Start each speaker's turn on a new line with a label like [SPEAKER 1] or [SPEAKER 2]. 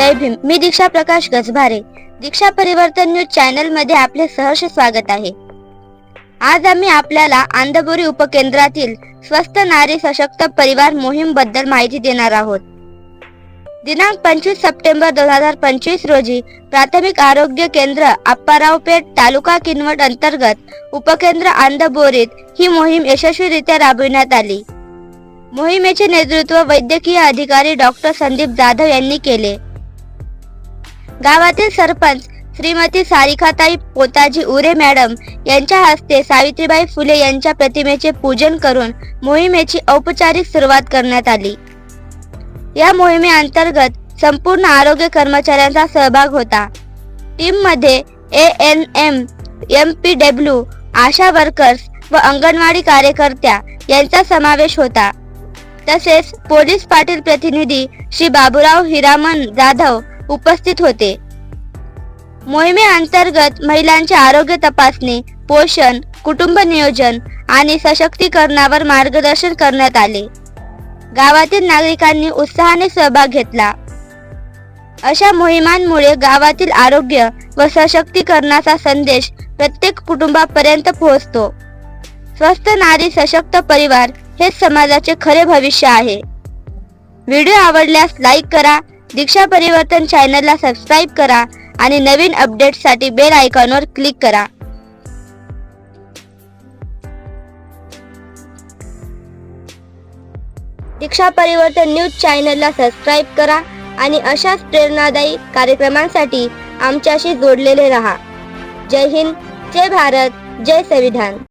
[SPEAKER 1] जय भीम. मी दीक्षा प्रकाश गजभारे. दीक्षा परिवर्तन न्यूज चॅनलमध्ये आपले सहर्ष स्वागत आहे. आज आम्ही आपल्याला आंधबोरी उपकेंद्रातील स्वस्त नारी सशक्त परिवार मोहीमबद्दल माहिती देणार आहोत. दिनांक पंचवीस सप्टेंबर दोन हजार पंचवीस रोजी प्राथमिक आरोग्य केंद्र अप्पारावपेठ तालुका किनवट अंतर्गत उपकेंद्र आंधबोरीत ही मोहीम यशस्वीरित्या राबविण्यात आली. मोहिमेचे नेतृत्व वैद्यकीय अधिकारी डॉक्टर संदीप जाधव यांनी केले. गावातील सरपंच श्रीमती सारिकाताई पोताजी उरे मॅडम यांच्या हस्ते सावित्रीबाई फुले यांच्या प्रतिमेचे पूजन करून मोहिमेची औपचारिक सुरुवात करण्यात आली. या मोहिमेअंतर्गत संपूर्ण आरोग्य कर्मचाऱ्यांचा सहभाग होता. टीममध्ये A N M M P W ASHA workers व अंगणवाडी कार्यकर्त्या यांचा समावेश होता. तसेच पोलीस पाटील प्रतिनिधी श्री बाबूराव हिरामन जाधव उपस्थित होते. मोहिमेअंतर्गत महिलांचे आरोग्य तपासणी पोषण कुटुंब नियोजन आणि सशक्तीकरणावर मार्गदर्शन करण्यात आले. गावातील नागरिकांनी उत्साहाने सहभाग घेतला. अशा मोहिमांमुळे गावातील आरोग्य व सशक्तीकरणाचा संदेश प्रत्येक कुटुंबापर्यंत पोहोचतो. स्वस्थ नारी सशक्त परिवार हेच समाजाचे खरे भविष्य आहे. व्हिडिओ आवडल्यास लाईक करा दीक्षा परिवर्तन चॅनलला सबस्क्राईब करा आणि नवीन अपडेट्ससाठी बेल आयकॉनवर क्लिक करा. दीक्षा परिवर्तन न्यूज चॅनलला सबस्क्राईब करा आणि अशाच प्रेरणादायी कार्यक्रमांसाठी आमच्याशी जोडलेले रहा. जय हिंद जय भारत जय संविधान.